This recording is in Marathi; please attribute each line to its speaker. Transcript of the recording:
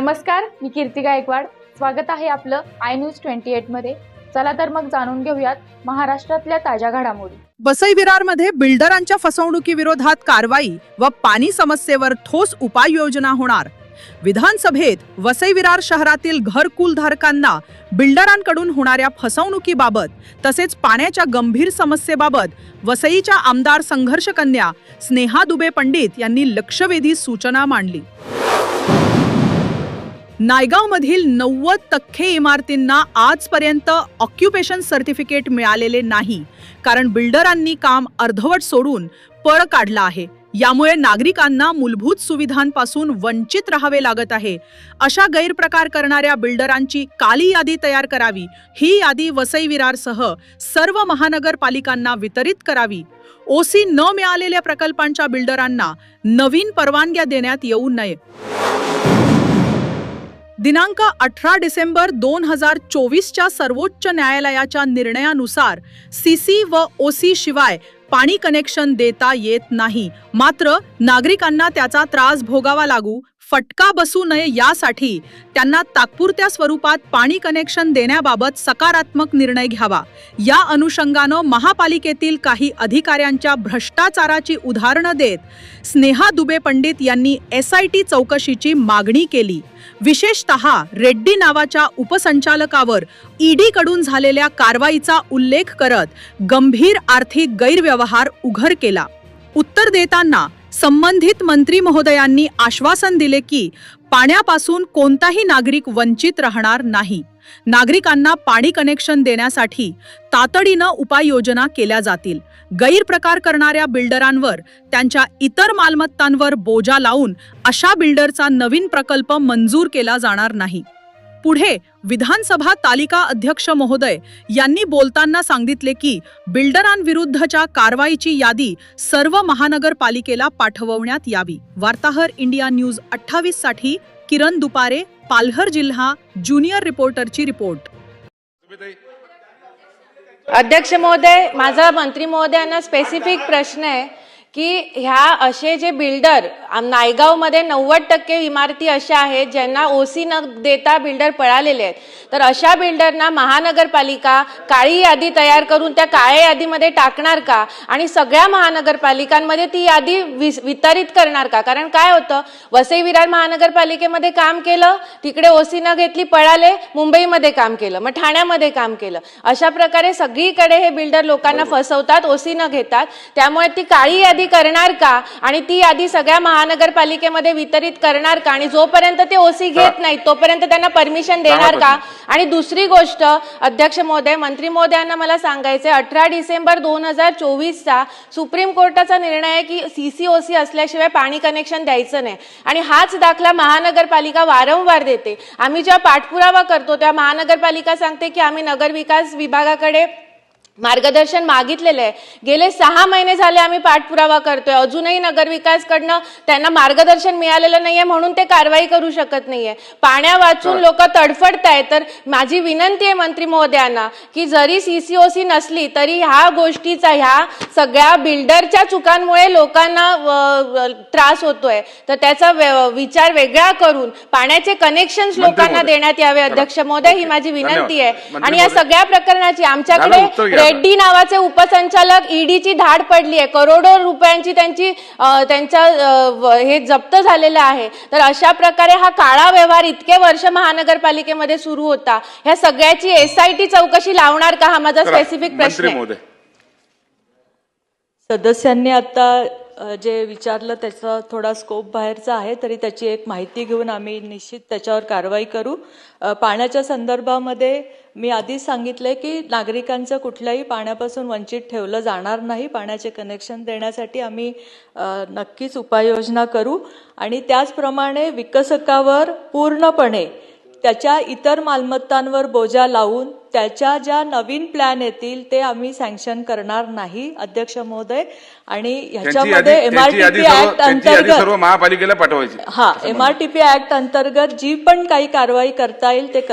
Speaker 1: नमस्कार मी कीर्ती गायकवाड. स्वागत आहे आपलं आय न्यूज ट्वेंटी एटमध्ये चला तर मग जाणून घेऊयात महाराष्ट्रातल्या ताज्या घडामोडी.
Speaker 2: वसई विरारमध्ये बिल्डरांच्या फसवणुकीविरोधात कारवाई व पाणी समस्येवर ठोस उपाययोजना होणार. विधानसभेत वसई विरार शहरातील घरकुल धारकांना बिल्डरांकडून होणाऱ्या फसवणुकीबाबत तसेच पाण्याच्या गंभीर समस्येबाबत वसईच्या आमदार संघर्ष कन्या स्नेहा दुबे पंडित यांनी लक्षवेधी सूचना मांडली. नायगावमधील नव्वद टक्के इमारतींना आजपर्यंत ऑक्युपेशन सर्टिफिकेट मिळालेले नाही. कारण बिल्डरांनी काम अर्धवट सोडून पळ काढला आहे. यामुळे नागरिकांना मूलभूत सुविधांपासून वंचित राहावे लागत आहे. अशा गैरप्रकार करणाऱ्या बिल्डरांची काली यादी तयार करावी. ही यादी वसई विरारसह सर्व महानगरपालिकांना वितरित करावी. ओसी न मिळालेल्या प्रकल्पांच्या बिल्डरांना नवीन परवानग्या देण्यात येऊ नये. दिनांक अठरा डिसेंबर दोन हजार चोवीसच्या सर्वोच्च न्यायालयाच्या निर्णयानुसार सीसी व ओसी शिवाय पाणी कनेक्शन देता येत नाही. मात्र नागरिकांना त्याचा त्रास भोगावा लागू फटका बसू नये यासाठी त्यांना तात्पुरत्या स्वरूपात पाणी कनेक्शन देण्याबाबत सकारात्मक निर्णय घ्यावा. या अनुषंगानं महापालिकेतील काही अधिकाऱ्यांच्या भ्रष्टाचाराची उदाहरणं देत स्नेहा दुबे पंडित यांनी एस आय टी चौकशीची मागणी केली. विशेषतः रेड्डी नावाच्या उपसंचालकावर ईडी कडून झालेल्या कारवाईचा उल्लेख करत गंभीर आर्थिक गैरव्यवहार उघड केला. उत्तर देताना संबंधित मंत्री महोदयांनी आश्वासन दिले की पाण्यापासून कोणताही नागरिक वंचित राहणार नाही. नागरिकांना पाणी कनेक्शन देण्यासाठी तातडीनं उपाययोजना केल्या जातील. गैरप्रकार करणाऱ्या बिल्डरांवर त्यांच्या इतर मालमत्तांवर बोजा लावून अशा बिल्डरचा नवीन प्रकल्प मंजूर केला जाणार नाही. पुढे विधानसभा तालिका अध्यक्ष महोदय यांनी बोलताना सांगितले की बिल्डरांविरुद्धच्या कारवाईची यादी सर्व महानगरपालिकेला पाठवण्यात यावी. वार्ताहर इंडिया न्यूज अठ्ठावीससाठी किरण दुपारे पालघर जिल्हा ज्युनियर रिपोर्टरची रिपोर्ट.
Speaker 3: अध्यक्ष महोदय माझा मंत्री महोदयांना स्पेसिफिक प्रश्न आहे. की ह्या असे जे बिल्डर नायगावमध्ये नव्वद टक्के इमारती अशा आहेत ज्यांना ओसी न देता बिल्डर पळालेले आहेत. तर अशा बिल्डरना महानगरपालिका काळी यादी तयार करून त्या काळ्या यादीमध्ये टाकणार का? आणि सगळ्या महानगरपालिकांमध्ये ती यादी वितरित करणार का? कारण काय होतं वसई विरार महानगरपालिकेमध्ये काम केलं तिकडे ओसी न घेतली पळाले मुंबईमध्ये काम केलं मग ठाण्यामध्ये काम केलं. अशा प्रकारे सगळीकडे हे बिल्डर लोकांना फसवतात ओसी न घेतात. त्यामुळे ती काळी यादी करणार का? आणि ती यादी सगळ्या महानगरपालिकेमध्ये वितरित करणार का? आणि जोपर्यंत ते ओसी घेत नाहीत तोपर्यंत त्यांना परमिशन देणार का? आणि दुसरी गोष्ट अध्यक्ष महोदय मंत्री महोदयांना मला सांगायचे अठरा डिसेंबर दोन हजार चोवीसचा सुप्रीम कोर्टाचा निर्णय आहे की सीसीओसी असल्याशिवाय पाणी कनेक्शन द्यायचं नाही. आणि हाच दाखला महानगरपालिका वारंवार देते. आम्ही जेव्हा पाठपुरावा करतो तेव्हा महानगरपालिका सांगते की आम्ही नगरविकास विभागाकडे मार्गदर्शन मागितलेलं आहे. गेले सहा महिने झाले आम्ही पाठपुरावा करतोय. अजूनही नगरविकासकडनं त्यांना मार्गदर्शन मिळालेलं नाहीये म्हणून ते कारवाई करू शकत नाहीये. पाण्या वाचून लोक तडफडतायत. तर माझी विनंती आहे मंत्री महोदयांना की जरी सीसीओसी नसली तरी ह्या गोष्टीचा ह्या सगळ्या बिल्डरच्या चुकांमुळे लोकांना त्रास होतोय. तर त्याचा विचार वेगळा करून पाण्याचे कनेक्शन्स
Speaker 4: मंत्री
Speaker 3: लोकांना. देण्यात यावे. अध्यक्ष महोदय ही माझी विनंती. आहे. आणि या. सगळ्या प्रकरणाची आमच्याकडे रेड्डी नावाचे उपसंचालक ईडीची धाड पडली आहे. करोडो रुपयांची त्यांची त्यांच्या हे जप्त झालेलं आहे. तर अशा प्रकारे हा काळा व्यवहार इतके वर्ष महानगरपालिकेमध्ये सुरू होता. ह्या सगळ्याची एसआयटी चौकशी लावणार का हा माझा स्पेसिफिक प्रश्न आहे.
Speaker 5: सदस्यांनी आता जे विचारलं त्याचा थोडा स्कोप बाहेरचा आहे तरी त्याची एक माहिती घेऊन आम्ही निश्चित त्याच्यावर कारवाई करू. पाण्याच्या संदर्भामध्ये मी आधीच सांगितलंय की नागरिकांचं कुठल्याही पाण्यापासून वंचित ठेवलं जाणार नाही. पाण्याचे कनेक्शन देण्यासाठी आम्ही नक्कीच उपाययोजना करू. आणि त्याचप्रमाणे विकसकावर पूर्णपणे त्याच्या इतर मालमत्तांवर बोजा लावून त्याच्या ज्या नवीन प्लॅन येतील ते आम्ही सँक्शन करणार नाही अध्यक्ष महोदय. आणि ह्याच्यामध्ये एमआरटीपी ऍक्ट अंतर्गत
Speaker 4: महापालिकेला पाठवायची.
Speaker 5: हा एमआरटीपी ऍक्ट अंतर्गत जी पण काही कारवाई करता येईल ते कर